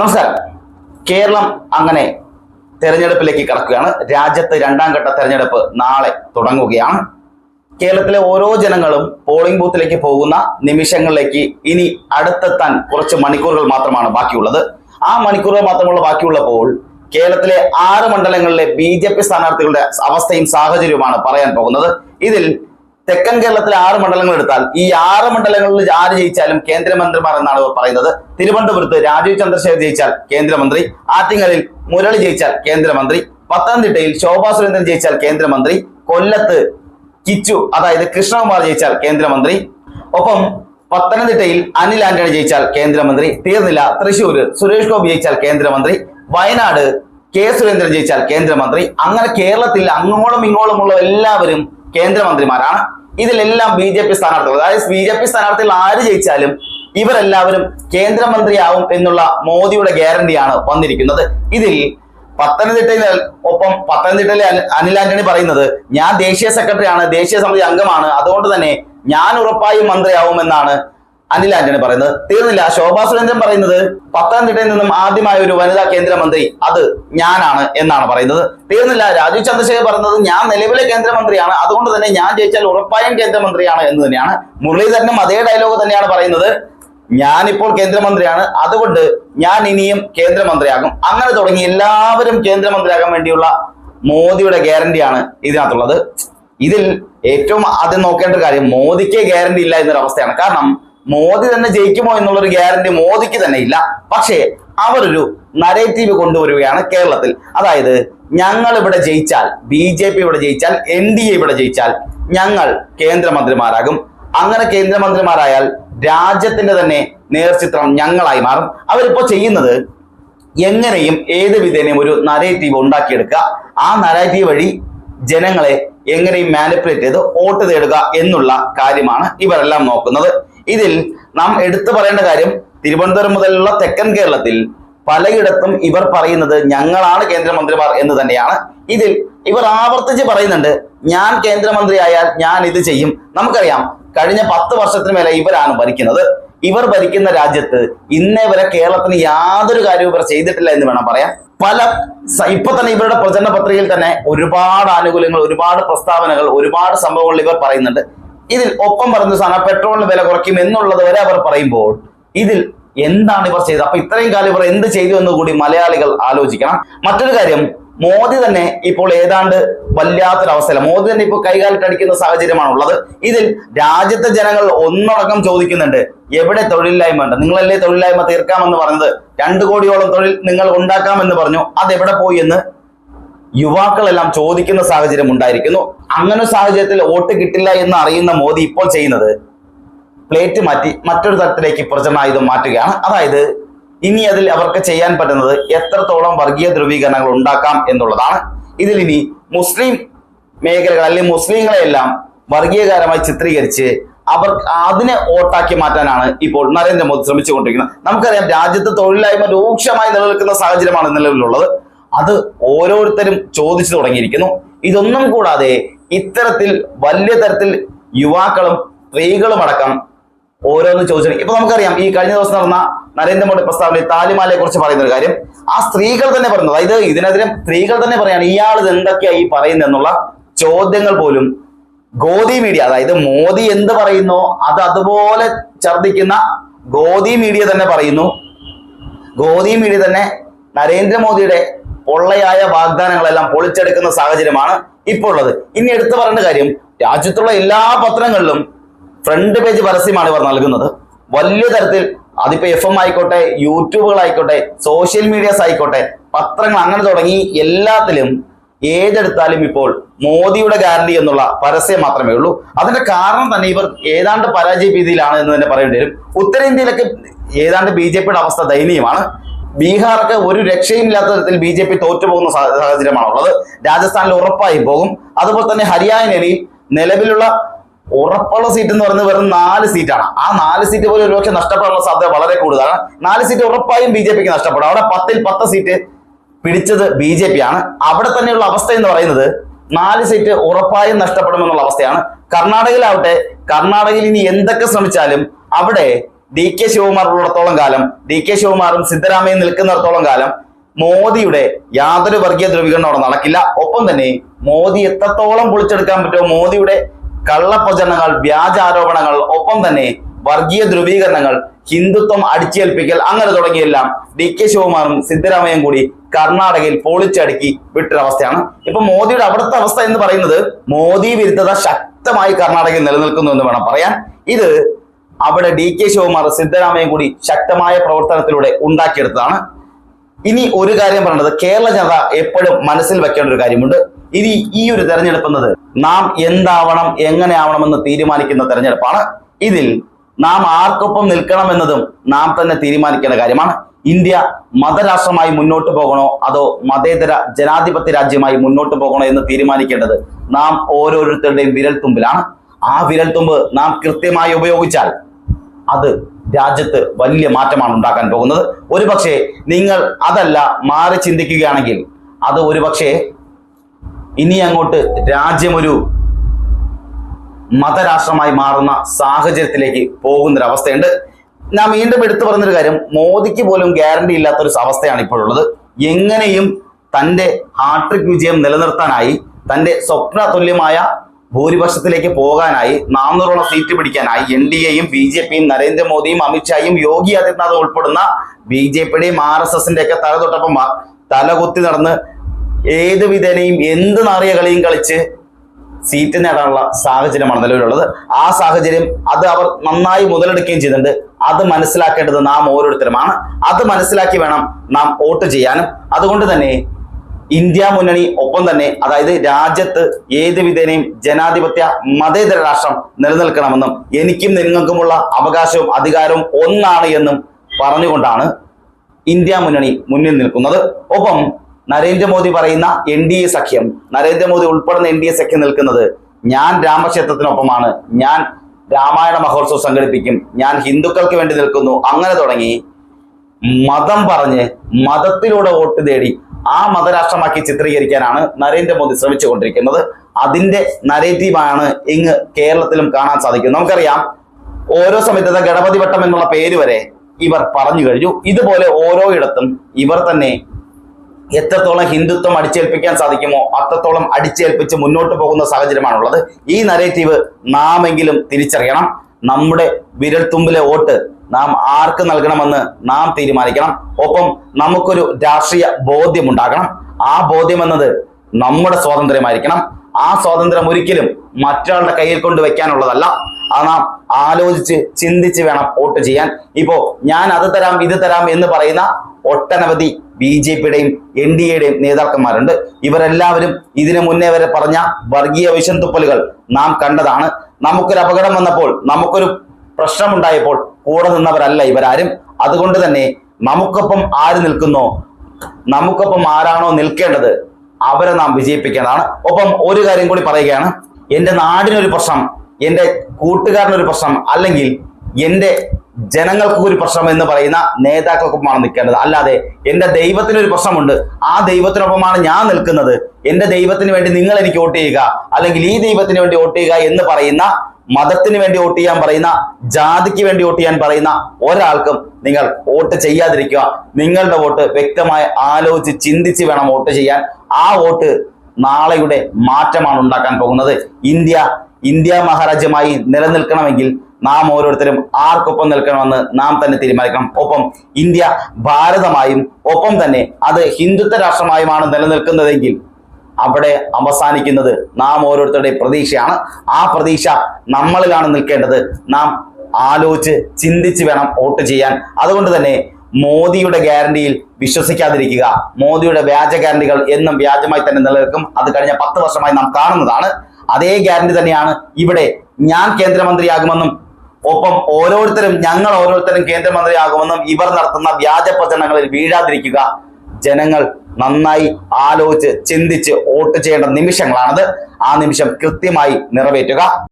നമസ്കാരം. കേരളം അങ്ങനെ തെരഞ്ഞെടുപ്പിലേക്ക് കടക്കുകയാണ്. രാജ്യത്ത് രണ്ടാം ഘട്ട തെരഞ്ഞെടുപ്പ് നാളെ തുടങ്ങുകയാണ്. കേരളത്തിലെ ഓരോ ജനങ്ങളും പോളിംഗ് ബൂത്തിലേക്ക് പോകുന്ന നിമിഷങ്ങളിലേക്ക് ഇനി അടുത്തെത്താൻ കുറച്ച് മണിക്കൂറുകൾ മാത്രമാണ് ബാക്കിയുള്ളത്. ആ മണിക്കൂറുകൾ മാത്രമുള്ള ബാക്കിയുള്ളപ്പോൾ കേരളത്തിലെ ആറ് മണ്ഡലങ്ങളിലെ ബി ജെ പി സ്ഥാനാർത്ഥികളുടെ അവസ്ഥയും സാഹചര്യവുമാണ് പറയാൻ പോകുന്നത്. ഇതിൽ തെക്കൻ കേരളത്തിലെ ആറ് മണ്ഡലങ്ങൾ എടുത്താൽ ഈ ആറ് മണ്ഡലങ്ങളിൽ ആര് ജയിച്ചാലും കേന്ദ്രമന്ത്രിമാർ എന്നാണ് പറയുന്നത്. തിരുവനന്തപുരത്ത് രാജീവ് ചന്ദ്രശേഖർ ജയിച്ചാൽ കേന്ദ്രമന്ത്രി ആറ്റിങ്ങലിൽ മുരളി ജയിച്ചാൽ കേന്ദ്രമന്ത്രി പത്തനംതിട്ടയിൽ ശോഭാ സുരേന്ദ്രൻ ജയിച്ചാൽ കേന്ദ്രമന്ത്രി കൊല്ലത്ത് കിച്ചു അതായത് കൃഷ്ണകുമാർ ജയിച്ചാൽ കേന്ദ്രമന്ത്രി ഒപ്പം പത്തനംതിട്ടയിൽ അനിൽ ആന്റണി ജയിച്ചാൽ കേന്ദ്രമന്ത്രി തീർന്നില്ല തൃശൂർ സുരേഷ് ഗോപി ജയിച്ചാൽ കേന്ദ്രമന്ത്രി വയനാട് കെ സുരേന്ദ്രൻ ജയിച്ചാൽ കേന്ദ്രമന്ത്രി അങ്ങനെ കേരളത്തിൽ അങ്ങോളം ഇങ്ങോളമുള്ള എല്ലാവരും കേന്ദ്രമന്ത്രിമാരാണ്. ഇതിലെല്ലാം ബി ജെ പി സ്ഥാനാർത്ഥികൾ. അതായത് ബി ജെ പി സ്ഥാനാർത്ഥികൾ ആര് ജയിച്ചാലും ഇവരെല്ലാവരും കേന്ദ്രമന്ത്രിയാവും എന്നുള്ള മോദിയുടെ ഗ്യാരണ്ടിയാണ് വന്നിരിക്കുന്നത്. ഇതിൽ പത്തനംതിട്ടയിൽ ഒപ്പം പത്തനംതിട്ടയിലെ അനിൽ ആന്റണി പറയുന്നത് ഞാൻ ദേശീയ സെക്രട്ടറിയാണ് ദേശീയ സമിതി അംഗമാണ്. അതുകൊണ്ട് തന്നെ ഞാൻ ഉറപ്പായും മന്ത്രിയാവുമെന്നാണ് അനിൽ ആന്റണി പറയുന്നത്. തീർന്നില്ല. ശോഭാ സുരേന്ദ്രൻ പറയുന്നത് പത്തനംതിട്ടയിൽ നിന്നും ആദ്യമായ ഒരു വനിതാ കേന്ദ്രമന്ത്രി അത് ഞാനാണ് എന്നാണ് പറയുന്നത്. തീർന്നില്ല. രാജീവ് ചന്ദ്രശേഖർ പറയുന്നത് ഞാൻ നിലവിലെ കേന്ദ്രമന്ത്രിയാണ്. അതുകൊണ്ട് തന്നെ ഞാൻ ജയിച്ചാൽ ഉറപ്പായും കേന്ദ്രമന്ത്രിയാണ് എന്ന് തന്നെയാണ്. മുരളീധരനും അതേ ഡയലോഗ് തന്നെയാണ് പറയുന്നത്. ഞാനിപ്പോൾ കേന്ദ്രമന്ത്രിയാണ്. അതുകൊണ്ട് ഞാൻ ഇനിയും കേന്ദ്രമന്ത്രിയാകും. അങ്ങനെ തുടങ്ങി എല്ലാവരും കേന്ദ്രമന്ത്രിയാകാൻ വേണ്ടിയുള്ള മോദിയുടെ ഗ്യാരണ്ടിയാണ് ഇതിനകത്തുള്ളത്. ഇതിൽ ഏറ്റവും ആദ്യം നോക്കേണ്ട കാര്യം മോദിക്ക് ഗ്യാരണ്ടി ഇല്ല എന്നൊരു അവസ്ഥയാണ് കാരണം മോദി തന്നെ ജയിക്കുമോ എന്നുള്ളൊരു ഗ്യാരണ്ടി മോദിക്ക് തന്നെ ഇല്ല. പക്ഷേ അവരൊരു നരേറ്റീവ് കൊണ്ടുവരികയാണ് കേരളത്തിൽ. അതായത് ഞങ്ങൾ ഇവിടെ ജയിച്ചാൽ ബി ജെ പി ഇവിടെ ജയിച്ചാൽ എൻ ഡി എ ഇവിടെ ജയിച്ചാൽ ഞങ്ങൾ കേന്ദ്രമന്ത്രിമാരാകും. അങ്ങനെ കേന്ദ്രമന്ത്രിമാരായാൽ രാജ്യത്തിന്റെ തന്നെ നേർചിത്രം ഞങ്ങളായി മാറും. അവരിപ്പോ ചെയ്യുന്നത് എങ്ങനെയും ഏത് വിധേനയും ഒരു നരേറ്റീവ് ഉണ്ടാക്കിയെടുക്കുക. ആ നരേറ്റീവ് വഴി ജനങ്ങളെ എങ്ങനെയും മാനിപ്പുലേറ്റ് ചെയ്ത് വോട്ട് തേടുക എന്നുള്ള കാര്യമാണ് ഇവരെല്ലാം നോക്കുന്നത്. ഇതിൽ നാം എടുത്തു പറയേണ്ട കാര്യം തിരുവനന്തപുരം മുതലുള്ള തെക്കൻ കേരളത്തിൽ പലയിടത്തും ഇവർ പറയുന്നത് ഞങ്ങളാണ് കേന്ദ്രമന്ത്രിമാർ എന്ന് തന്നെയാണ്. ഇതിൽ ഇവർ ആവർത്തിച്ച് പറയുന്നുണ്ട് ഞാൻ കേന്ദ്രമന്ത്രിയായാൽ ഞാൻ ഇത് ചെയ്യും. നമുക്കറിയാം കഴിഞ്ഞ പത്ത് വർഷത്തിന് മേലെ ഇവരാണ് ഭരിക്കുന്നത്. ഇവർ ഭരിക്കുന്ന രാജ്യത്ത് ഇന്നേ വരെ കേരളത്തിന് യാതൊരു കാര്യവും ഇവർ ചെയ്തിട്ടില്ല എന്ന് വേണം പറയാം പല ഇപ്പൊ തന്നെ ഇവരുടെ പ്രചരണ പത്രികയിൽ തന്നെ ഒരുപാട് ആനുകൂല്യങ്ങൾ ഒരുപാട് പ്രസ്താവനകൾ ഒരുപാട് സംഭവങ്ങൾ ഇവർ പറയുന്നുണ്ട്. ഇതിൽ ഒപ്പം പറയുന്ന സാധനം പെട്രോളിന് വില കുറയ്ക്കും എന്നുള്ളത് വരെ അവർ പറയുമ്പോൾ ഇതിൽ എന്താണ് ഇവർ ചെയ്തത്? അപ്പൊ ഇത്രയും കാലം ഇവർ എന്ത് ചെയ്തു എന്ന് കൂടി മലയാളികൾ ആലോചിക്കണം. മറ്റൊരു കാര്യം മോദി തന്നെ ഇപ്പോൾ ഏതാണ്ട് വല്ലാത്തൊരവസ്ഥയില്ല മോദി തന്നെ ഇപ്പോൾ കൈകാലിട്ടടിക്കുന്ന സാഹചര്യമാണ് ഉള്ളത് ഇതിൽ രാജ്യത്തെ ജനങ്ങൾ ഒന്നടക്കം ചോദിക്കുന്നുണ്ട് എവിടെ തൊഴിലില്ലായ്മ ഉണ്ട്? നിങ്ങളല്ലേ തൊഴിലില്ലായ്മ തീർക്കാമെന്ന് പറഞ്ഞത്? രണ്ടു കോടിയോളം തൊഴിൽ നിങ്ങൾ ഉണ്ടാക്കാമെന്ന് പറഞ്ഞു. അതെവിടെ പോയി എന്ന്? യുവാക്കളെല്ലാം ചോദിക്കുന്ന സാഹചര്യം ഉണ്ടായിരിക്കുന്നു. അങ്ങനെ സാഹചര്യത്തിൽ വോട്ട് കിട്ടില്ല എന്ന് അറിയുന്ന മോദി ഇപ്പോൾ ചെയ്യുന്നത് പ്ലേറ്റ് മാറ്റി മറ്റൊരു തരത്തിലേക്ക് പ്രചരണായുധം മാറ്റുകയാണ്. അതായത് ഇനി അതിൽ അവർക്ക് ചെയ്യാൻ പറ്റുന്നത് എത്രത്തോളം വർഗീയ ധ്രുവീകരണങ്ങൾ ഉണ്ടാക്കാം എന്നുള്ളതാണ്. ഇതിൽ ഇനി മുസ്ലിം മേഖലകൾ അല്ലെങ്കിൽ മുസ്ലിങ്ങളെയെല്ലാം വർഗീയകാരമായി ചിത്രീകരിച്ച് അവർ അതിനെ വോട്ടാക്കി മാറ്റാനാണ് ഇപ്പോൾ നരേന്ദ്രമോദി ശ്രമിച്ചുകൊണ്ടിരിക്കുന്നത്. നമുക്കറിയാം രാജ്യത്ത് തൊഴിലില്ലായ്മ രൂക്ഷമായി നിലനിൽക്കുന്ന സാഹചര്യമാണ് നിലവിലുള്ളത്. അത് ഓരോരുത്തരും ചോദിച്ചു തുടങ്ങിയിരിക്കുന്നു. ഇതൊന്നും കൂടാതെ ഇത്തരത്തിൽ വലിയ തരത്തിൽ യുവാക്കളും സ്ത്രീകളും അടക്കം ഓരോന്ന് ചോദിച്ചു ഇപ്പൊ നമുക്കറിയാം ഈ കഴിഞ്ഞ ദിവസം നടന്ന നരേന്ദ്രമോദി പ്രസ്താവനയിൽ താലിമാലയെ കുറിച്ച് പറയുന്ന ഒരു കാര്യം. ആ സ്ത്രീകൾ തന്നെ പറയുന്നത് അതായത് ഇതിനെതിരെ സ്ത്രീകൾ തന്നെ പറയാണ് ഇയാൾ ഇത് എന്തൊക്കെയാ ഈ എന്നുള്ള ചോദ്യങ്ങൾ പോലും ഗോദി മീഡിയ അതായത് മോദി എന്ത് പറയുന്നോ അത് അതുപോലെ ഛർദിക്കുന്ന ഗോദി മീഡിയ തന്നെ പറയുന്നു. ഗോദി മീഡിയ തന്നെ നരേന്ദ്രമോദിയുടെ പൊള്ളയായ വാഗ്ദാനങ്ങളെല്ലാം പൊളിച്ചെടുക്കുന്ന സാഹചര്യമാണ് ഇപ്പോൾ ഉള്ളത്. ഇനി എടുത്തു പറയേണ്ട കാര്യം രാജ്യത്തുള്ള എല്ലാ പത്രങ്ങളിലും ഫ്രണ്ട് പേജ് പരസ്യമാണ് ഇവർ നൽകുന്നത്. വലിയ തരത്തിൽ അതിപ്പോ എഫ് എം ആയിക്കോട്ടെ യൂട്യൂബുകളായിക്കോട്ടെ സോഷ്യൽ മീഡിയാസ് ആയിക്കോട്ടെ പത്രങ്ങൾ അങ്ങനെ തുടങ്ങി എല്ലാത്തിലും ഏതെടുത്താലും ഇപ്പോൾ മോദിയുടെ ഗ്യാരണ്ടി എന്നുള്ള പരസ്യം മാത്രമേ ഉള്ളൂ. അതിന്റെ കാരണം തന്നെ ഇവർ ഏതാണ്ട് പരാജയ ഭീതിയിലാണ് എന്ന് തന്നെ പറയേണ്ടി വരും. ഉത്തരേന്ത്യയിലൊക്കെ ഏതാണ്ട് ബി അവസ്ഥ ദയനീയമാണ്. ബീഹാറൊക്കെ ഒരു രക്ഷയുമില്ലാത്ത തരത്തിൽ ബി ജെ പി തോറ്റുപോകുന്ന സാഹചര്യമാണുള്ളത്. രാജസ്ഥാനിൽ ഉറപ്പായി പോകും. അതുപോലെ തന്നെ ഹരിയാനയിൽ നിലവിലുള്ള ഉറപ്പുള്ള സീറ്റ് എന്ന് പറയുന്നത് വെറും നാല് സീറ്റാണ്. ആ നാല് സീറ്റ് പോലും ഒരുപക്ഷെ നഷ്ടപ്പെടാനുള്ള സാധ്യത വളരെ കൂടുതലാണ്. നാല് സീറ്റ് ഉറപ്പായും ബി ജെ പിക്ക് നഷ്ടപ്പെടും. അവിടെ പത്തിൽ പത്ത് സീറ്റ് പിടിച്ചത് ബി ജെ പി ആണ് അവിടെ തന്നെയുള്ള അവസ്ഥ എന്ന് പറയുന്നത് നാല് സീറ്റ് ഉറപ്പായും നഷ്ടപ്പെടുമെന്നുള്ള അവസ്ഥയാണ്. കർണാടകയിലാവട്ടെ കർണാടകയിൽ ഇനി എന്തൊക്കെ ശ്രമിച്ചാലും അവിടെ ഡി കെ ശിവകുമാർ ഉള്ളിടത്തോളം കാലം ഡി കെ ശിവകുമാറും സിദ്ധരാമയും നിൽക്കുന്നിടത്തോളം കാലം മോദിയുടെ യാതൊരു വർഗീയ ധ്രുവീകരണം അവിടെ നടക്കില്ല. ഒപ്പം തന്നെ മോദി എത്രത്തോളം പൊളിച്ചെടുക്കാൻ പറ്റുമോ മോദിയുടെ കള്ളപ്രചരണങ്ങൾ വ്യാജ ആരോപണങ്ങൾ ഒപ്പം തന്നെ വർഗീയ ധ്രുവീകരണങ്ങൾ ഹിന്ദുത്വം അടിച്ചേൽപ്പിക്കൽ അങ്ങനെ തുടങ്ങിയെല്ലാം ഡി കെ ശിവകുമാറും സിദ്ധരാമയ്യയും കൂടി കർണാടകയിൽ പൊളിച്ചടുക്കി വിട്ടൊരവസ്ഥയാണ്. ഇപ്പൊ മോദിയുടെ അവിടുത്തെ അവസ്ഥ എന്ന് പറയുന്നത് മോദി വിരുദ്ധത ശക്തമായി കർണാടകയിൽ നിലനിൽക്കുന്നു എന്ന് വേണം പറയാൻ. ഇത് അവിടെ ഡി കെ ശിവകുമാർ സിദ്ധരാമയ്യ കൂടി ശക്തമായ പ്രവർത്തനത്തിലൂടെ ഉണ്ടാക്കിയെടുത്തതാണ്. ഇനി ഒരു കാര്യം പറയുന്നത് കേരള ജനത എപ്പോഴും മനസ്സിൽ വെക്കേണ്ട ഒരു കാര്യമുണ്ട്. ഇനി ഈ ഒരു തെരഞ്ഞെടുപ്പ് എന്നത് നാം എന്താവണം എങ്ങനെ ആവണമെന്ന് തീരുമാനിക്കുന്ന തെരഞ്ഞെടുപ്പാണ്. ഇതിൽ നാം ആർക്കൊപ്പം നിൽക്കണം എന്നതും നാം തന്നെ തീരുമാനിക്കേണ്ട കാര്യമാണ്. ഇന്ത്യ മതരാഷ്ട്രമായി മുന്നോട്ട് പോകണോ അതോ മതേതര ജനാധിപത്യ രാജ്യമായി മുന്നോട്ട് പോകണോ എന്ന് തീരുമാനിക്കേണ്ടത് നാം ഓരോരുത്തരുടെയും വിരൽത്തുമ്പിലാണ്. ആ വിരൽത്തുമ്പ് നാം കൃത്യമായി ഉപയോഗിച്ചാൽ അത് രാജ്യത്ത് വലിയ മാറ്റമാണ് ഉണ്ടാക്കാൻ പോകുന്നത്. ഒരുപക്ഷെ നിങ്ങൾ അതല്ല മാറി ചിന്തിക്കുകയാണെങ്കിൽ അത് ഒരുപക്ഷെ ഇനി അങ്ങോട്ട് രാജ്യമൊരു മതരാഷ്ട്രമായി മാറുന്ന സാഹചര്യത്തിലേക്ക് പോകുന്നൊരവസ്ഥയുണ്ട്. ഞാൻ വീണ്ടും എടുത്തു പറഞ്ഞൊരു കാര്യം. മോദിക്ക് പോലും ഗ്യാരണ്ടി ഇല്ലാത്തൊരു അവസ്ഥയാണ് ഇപ്പോഴുള്ളത് എങ്ങനെയും തന്റെ ഹാട്രിക് വിജയം നിലനിർത്താനായി തന്റെ സ്വപ്ന തുല്യമായ ഭൂരിപക്ഷത്തിലേക്ക് പോകാനായി നാനൂറോളം സീറ്റ് പിടിക്കാനായി എൻ ഡി എയും ബി ജെ പിയും നരേന്ദ്രമോദിയും അമിത്ഷായും യോഗി ആദിത്യനാഥ് ഉൾപ്പെടുന്ന ബി ജെ പിയുടെയും ആർ എസ് എസിന്റെ ഒക്കെ തലതൊട്ടപ്പം തലകുത്തി നടന്ന് ഏത് വിധേനയും എന്ത് നാറിയ കളിയും കളിച്ച് സീറ്റ് നേടാനുള്ള സാഹചര്യമാണ് നിലവിലുള്ളത്. ആ സാഹചര്യം അത് അവർ നന്നായി മുതലെടുക്കുകയും ചെയ്യുന്നുണ്ട് അത് മനസ്സിലാക്കേണ്ടത് നാം ഓരോരുത്തരുമാണ്. അത് മനസ്സിലാക്കി വേണം നാം വോട്ട് ചെയ്യാനും. അതുകൊണ്ട് തന്നെ ഇന്ത്യ മുന്നണി ഒപ്പം തന്നെ അതായത് രാജ്യത്ത് ഏത് വിധേനയും ജനാധിപത്യ മതേതര രാഷ്ട്രം നിലനിൽക്കണമെന്നും എനിക്കും നിങ്ങൾക്കുമുള്ള അവകാശവും അധികാരവും ഒന്നാണ് എന്നും പറഞ്ഞുകൊണ്ടാണ് ഇന്ത്യ മുന്നണി മുന്നിൽ നിൽക്കുന്നത്. ഒപ്പം നരേന്ദ്രമോദി പറയുന്ന എൻ ഡി എ സഖ്യം നരേന്ദ്രമോദി ഉൾപ്പെടുന്ന എൻ ഡി എ സഖ്യം നിൽക്കുന്നത് ഞാൻ രാമക്ഷേത്രത്തിനൊപ്പമാണ്. ഞാൻ രാമായണ മഹോത്സവം സംഘടിപ്പിക്കും. ഞാൻ ഹിന്ദുക്കൾക്ക് വേണ്ടി നിൽക്കുന്നു. അങ്ങനെ തുടങ്ങി മതം പറഞ്ഞ് മതത്തിലൂടെ വോട്ട് തേടി ആ മതരാഷ്ട്രമാക്കി ചിത്രീകരിക്കാനാണ് നരേന്ദ്രമോദി ശ്രമിച്ചുകൊണ്ടിരിക്കുന്നത്. അതിന്റെ നരേറ്റീവാണ് ഇങ്ങ് കേരളത്തിലും കാണാൻ സാധിക്കുന്നത്. നമുക്കറിയാം ഓരോ സമയത്ത് ഗണപതി വട്ടം എന്നുള്ള പേര് വരെ ഇവർ പറഞ്ഞു കഴിഞ്ഞു. ഇതുപോലെ ഓരോ ഇടത്തും ഇവർ തന്നെ എത്രത്തോളം ഹിന്ദുത്വം അടിച്ചേൽപ്പിക്കാൻ സാധിക്കുമോ അത്രത്തോളം അടിച്ചേൽപ്പിച്ച് മുന്നോട്ട് പോകുന്ന സാഹചര്യമാണുള്ളത്. ഈ നരേറ്റീവ് നാമെങ്കിലും തിരിച്ചറിയണം. നമ്മുടെ വിരൽത്തുമ്പിലെ വോട്ട് നാം ആർക്ക് നൽകണമെന്ന് നാം തീരുമാനിക്കണം. ഒപ്പം നമുക്കൊരു രാഷ്ട്രീയ ബോധ്യം ഉണ്ടാകണം ആ ബോധ്യം എന്നത് നമ്മുടെ സ്വാതന്ത്ര്യമായിരിക്കണം. ആ സ്വാതന്ത്ര്യം ഒരിക്കലും മറ്റൊരാളുടെ കയ്യിൽ കൊണ്ട് വെക്കാനുള്ളതല്ല. അത് നാം ആലോചിച്ച് ചിന്തിച്ച് വേണം വോട്ട് ചെയ്യാൻ. ഇപ്പോ ഞാൻ അത് തരാം ഇത് തരാം എന്ന് പറയുന്ന ഒട്ടനവധി ബി ജെ പിയുടെയും എൻ ഡി എയുടെയും നേതാക്കന്മാരുണ്ട്. ഇവരെല്ലാവരും ഇതിനു മുന്നേ വരെ പറഞ്ഞ വർഗീയ വിഷം തുപ്പലുകൾ നാം കണ്ടതാണ്. നമുക്കൊരു അപകടം വന്നപ്പോൾ നമുക്കൊരു പ്രശ്നമുണ്ടായപ്പോൾ കൂടെ നിന്നവരല്ല ഇവരാരും. അതുകൊണ്ട് തന്നെ നമുക്കൊപ്പം ആര് നിൽക്കുന്നോ നമുക്കൊപ്പം ആരാണോ നിൽക്കേണ്ടത് അവരെ നാം വിജയിപ്പിക്കേണ്ടതാണ്. ഒപ്പം ഒരു കാര്യം കൂടി പറയുകയാണ്. എന്റെ നാടിനൊരു പ്രശ്നം എന്റെ കൂട്ടുകാരനൊരു പ്രശ്നം അല്ലെങ്കിൽ എന്റെ ജനങ്ങൾക്ക് ഒരു പ്രശ്നം എന്ന് പറയുന്ന നേതാക്കൾക്കൊപ്പമാണ് നിൽക്കേണ്ടത്. അല്ലാതെ എന്റെ ദൈവത്തിനൊരു പ്രശ്നമുണ്ട്. ആ ദൈവത്തിനൊപ്പമാണ് ഞാൻ നിൽക്കുന്നത്. എന്റെ ദൈവത്തിന് വേണ്ടി നിങ്ങൾ എനിക്ക് വോട്ട് ചെയ്യുക. അല്ലെങ്കിൽ ഈ ദൈവത്തിന് വേണ്ടി വോട്ട് ചെയ്യുക എന്ന് പറയുന്ന മതത്തിന് വേണ്ടി വോട്ട് ചെയ്യാൻ പറയുന്ന ജാതിക്ക് വേണ്ടി വോട്ട് ചെയ്യാൻ പറയുന്ന ഒരാൾക്കും നിങ്ങൾ വോട്ട് ചെയ്യാതിരിക്കുക. നിങ്ങളുടെ വോട്ട് വ്യക്തമായി ആലോചിച്ച് ചിന്തിച്ച് വേണം വോട്ട് ചെയ്യാൻ. ആ വോട്ട് നാളെയുടെ മാറ്റമാണ് ഉണ്ടാക്കാൻ പോകുന്നത്. ഇന്ത്യ ഇന്ത്യ മഹാരാജ്യമായി നിലനിൽക്കണമെങ്കിൽ നാം ഓരോരുത്തരും ആർക്കൊപ്പം നിൽക്കണമെന്ന് നാം തന്നെ തീരുമാനിക്കണം. ഒപ്പം ഇന്ത്യ ഭാരതമായും ഒപ്പം തന്നെ അത് ഹിന്ദുത്വ രാഷ്ട്രമായുമാണ് നിലനിൽക്കുന്നതെങ്കിൽ അവിടെ അവസാനിക്കുന്നത് നാം ഓരോരുത്തരുടെ പ്രതീക്ഷയാണ്. ആ പ്രതീക്ഷ നമ്മളിലാണ് നിൽക്കേണ്ടത്. നാം ആലോചിച്ച് ചിന്തിച്ച് വേണം വോട്ട് ചെയ്യാൻ. അതുകൊണ്ട് തന്നെ മോദിയുടെ ഗ്യാരണ്ടിയിൽ വിശ്വസിക്കാതിരിക്കുക. മോദിയുടെ വ്യാജ ഗ്യാരണ്ടികൾ എന്നും വ്യാജമായി തന്നെ നിലനിൽക്കും. അത് കഴിഞ്ഞ പത്ത് വർഷമായി നാം കാണുന്നതാണ്. അതേ ഗ്യാരണ്ടി തന്നെയാണ് ഇവിടെ ഞാൻ കേന്ദ്രമന്ത്രിയാകുമെന്നും ഒപ്പം ഓരോരുത്തരും ഞങ്ങൾ ഓരോരുത്തരും കേന്ദ്രമന്ത്രിയാകുമെന്നും ഇവർ നടത്തുന്ന വ്യാജ പ്രചരണങ്ങളിൽ വീഴാതിരിക്കുക. ജനങ്ങൾ നന്നായി ആലോചിച്ച് ചിന്തിച്ച് വോട്ട് ചെയ്യേണ്ട നിമിഷങ്ങളാണത്. ആ നിമിഷം കൃത്യമായി നിറവേറ്റുക.